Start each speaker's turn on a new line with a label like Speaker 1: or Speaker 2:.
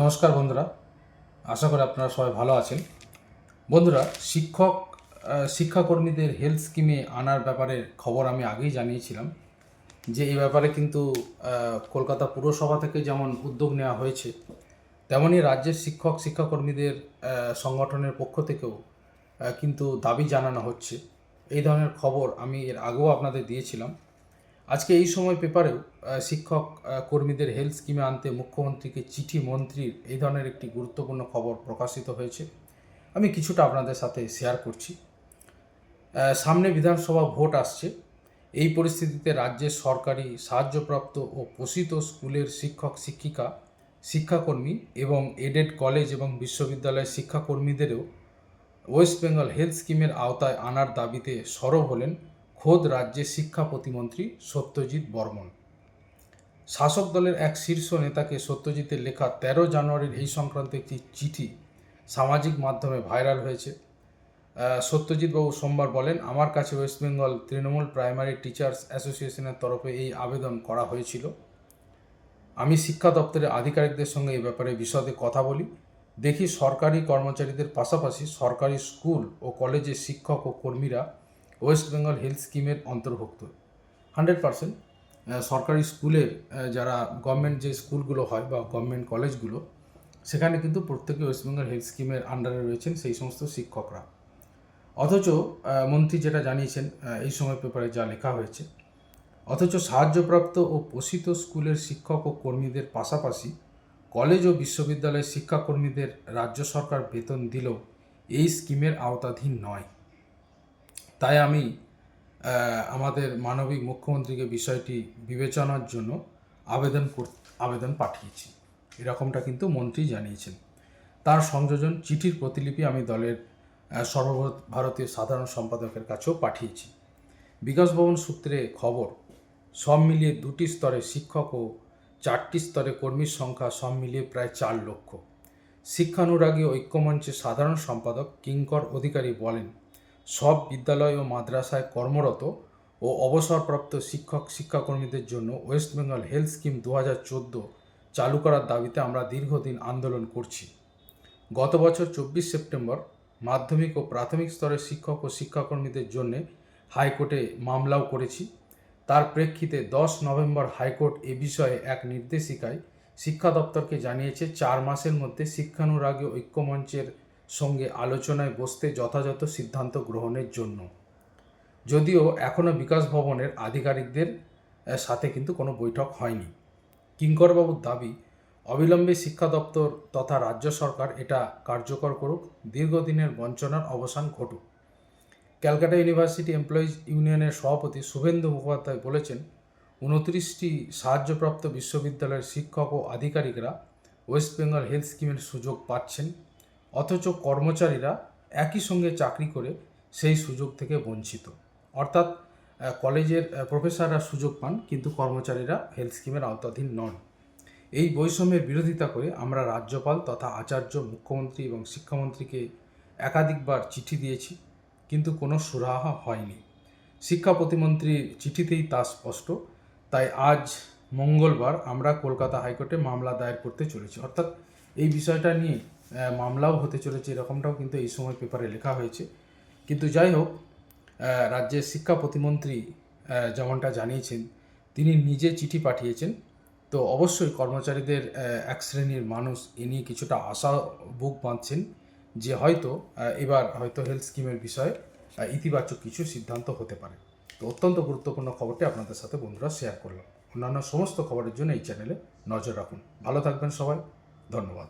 Speaker 1: নমস্কার বন্ধুরা। আশা করি আপনারা সবাই ভালো আছেন। বন্ধুরা, শিক্ষক শিক্ষাকর্মীদের হেলথ স্কিমে আনার ব্যাপারে খবর আমি আগেই জানিয়েছিলাম যে এই ব্যাপারে কিন্তু কলকাতা পুরসভা থেকে যেমন উদ্যোগ নেওয়া হয়েছে, তেমনই রাজ্যের শিক্ষক, শিক্ষাকর্মীদের সংগঠনের পক্ষ থেকেও কিন্তু দাবি জানানো হচ্ছে। এই ধরনের খবর আমি এর আগেও আপনাদের দিয়েছিলাম। আজকে এই সময় পেপারেও শিক্ষক কর্মীদের হেলথ স্কিমে আনতে মুখ্যমন্ত্রীকে চিঠি মন্ত্রীর এই ধরনের একটি গুরুত্বপূর্ণ খবর প্রকাশিত হয়েছে। আমি কিছুটা আপনাদের সাথে শেয়ার করছি। সামনে বিধানসভা ভোট আসছে। এই পরিস্থিতিতে রাজ্যের সরকারি সাহায্যপ্রাপ্ত ও পোষিত স্কুলের শিক্ষক, শিক্ষিকা, শিক্ষাকর্মী এবং এডেড কলেজ এবং বিশ্ববিদ্যালয়ের শিক্ষাকর্মীদেরও ওয়েস্ট বেঙ্গল হেলথ স্কিমের আওতায় আনার দাবিতে সরব হলেন খোদ রাজ্যের শিক্ষা প্রতিমন্ত্রী সত্যজিৎ বর্মন। শাসক দলের এক শীর্ষ নেতাকে সত্যজিতের লেখা তেরো জানুয়ারির এই সংক্রান্ত একটি চিঠি সামাজিক মাধ্যমে ভাইরাল হয়েছে। সত্যজিৎবাবু সোমবার বলেন, আমার কাছে West Bengal Trinamool primary teachers অ্যাসোসিয়েশনের তরফে এই আবেদন করা হয়েছিল। আমি শিক্ষা দপ্তরের আধিকারিকদের সঙ্গে এ ব্যাপারে বিশদে কথা বলি। দেখি সরকারি কর্মচারীদের পাশাপাশি সরকারি স্কুল ও কলেজের শিক্ষক ও কর্মীরা ওয়েস্ট বেঙ্গল হেলথ স্কিমের অন্তর্ভুক্ত। হান্ড্রেড পার্সেন্ট সরকারি স্কুলের আহ, যারা গভর্নমেন্ট যে স্কুলগুলো হয় বা গভর্নমেন্ট কলেজগুলো সেখানে কিন্তু প্রত্যেকে ওয়েস্ট বেঙ্গল হেলথ স্কিমের আন্ডারে রয়েছেন সেই সমস্ত শিক্ষকরা। অথচ মন্ত্রী যেটা জানিয়েছেন এই সময় পেপারে যা লেখা হয়েছে অথচ সাহায্যপ্রাপ্ত ও পোষিত স্কুলের শিক্ষক ও কর্মীদের পাশাপাশি কলেজ ও বিশ্ববিদ্যালয়ের শিক্ষাকর্মীদের রাজ্য সরকার বেতন দিলেও এই স্কিমের আওতাধীন নয়। তাই আমি আমাদের মানবিক মুখ্যমন্ত্রীকে বিষয়টি বিবেচনার জন্য আবেদন আবেদন পাঠিয়েছি। এরকমটা কিন্তু মন্ত্রী জানিয়েছেন। তার সংযোজন চিঠির প্রতিলিপি আমি দলের সর্বভারতীয় সাধারণ সম্পাদকের কাছেও পাঠিয়েছি। বিকাশ ভবন সূত্রে খবর, সব মিলিয়ে দুটি স্তরে শিক্ষক ও চারটি স্তরে কর্মীর সংখ্যা সব মিলিয়ে প্রায় চার লক্ষ। শিক্ষানুরাগী ঐক্যমঞ্চের সাধারণ সম্পাদক কিঙ্কর অধিকারী বলেন সব বিদ্যালয় ও মাদ্রাসায় কর্মরত ও অবসরপ্রাপ্ত শিক্ষক শিক্ষাকর্মীদের জন্য ওয়েস্ট বেঙ্গল হেলথ স্কিম দু হাজার চোদ্দ চালু করার দাবিতে আমরা দীর্ঘদিন আন্দোলন করছি। গত বছর চব্বিশ সেপ্টেম্বর মাধ্যমিক ও প্রাথমিক স্তরের শিক্ষক ও শিক্ষাকর্মীদের জন্যে হাইকোর্টে মামলাও করেছি। তার প্রেক্ষিতে দশ নভেম্বর হাইকোর্ট এ বিষয়ে এক নির্দেশিকায় শিক্ষা দপ্তরকে জানিয়েছে, চার মাসের মধ্যে শিক্ষানুরাগী ঐক্যমঞ্চের সঙ্গে আলোচনায় বসতে যথাযথ সিদ্ধান্ত গ্রহণের জন্য। যদিও এখনও বিকাশ ভবনের আধিকারিকদের সাথে কিন্তু কোনো বৈঠক হয়নি। কিঙ্করবাবুর দাবি, অবিলম্বে শিক্ষা দপ্তর তথা রাজ্য সরকার এটা কার্যকর করুক, দীর্ঘদিনের বঞ্চনার অবসান ঘটুক। ক্যালকাটা ইউনিভার্সিটি এমপ্লয়িজ ইউনিয়নের সভাপতি শুভেন্দু মুখোপাধ্যায় বলেছেন, উনত্রিশটি সাহায্যপ্রাপ্ত বিশ্ববিদ্যালয়ের শিক্ষক ও আধিকারিকরা ওয়েস্ট বেঙ্গল হেলথ স্কিমের সুযোগ পাচ্ছেন অথচ কর্মচারীরা একই সঙ্গে চাকরি করে সেই সুযোগ থেকে বঞ্চিত। অর্থাৎ কলেজের প্রফেসররা সুযোগ পান, কিন্তু কর্মচারীরা হেলথ স্কিমের আওতাধীন নন। এই বৈষম্যের বিরোধিতা করে আমরা রাজ্যপাল তথা আচার্য, মুখ্যমন্ত্রী এবং শিক্ষামন্ত্রীকে একাধিকবার চিঠি দিয়েছি, কিন্তু কোনো সুরাহা হয়নি। শিক্ষা প্রতিমন্ত্রীর চিঠিতেই তা স্পষ্ট, তাই আজ মঙ্গলবার আমরা কলকাতা হাইকোর্টে মামলা দায়ের করতে চলেছি। অর্থাৎ, এই বিষয়টা নিয়ে মামলাও হতে চলেছে, এরকমটাও কিন্তু এই সময় পেপারে লেখা হয়েছে। কিন্তু যাই হোক রাজ্যের শিক্ষা প্রতিমন্ত্রী যেমনটা জানিয়েছেন, তিনি নিজে চিঠি পাঠিয়েছেন। তো অবশ্যই কর্মচারীদের এক শ্রেণির মানুষ এ নিয়ে কিছুটা আশা বুক বাঁধছেন যে হয়তো এবার হয়তো হেলথ স্কিমের বিষয়ে ইতিবাচক কিছু সিদ্ধান্ত হতে পারে। তো অত্যন্ত গুরুত্বপূর্ণ খবরটি আপনাদের সাথে বন্ধুরা শেয়ার করলাম। অন্যান্য সমস্ত খবরের জন্য এই চ্যানেলে নজর রাখুন। ভালো থাকবেন সবাই। ধন্যবাদ।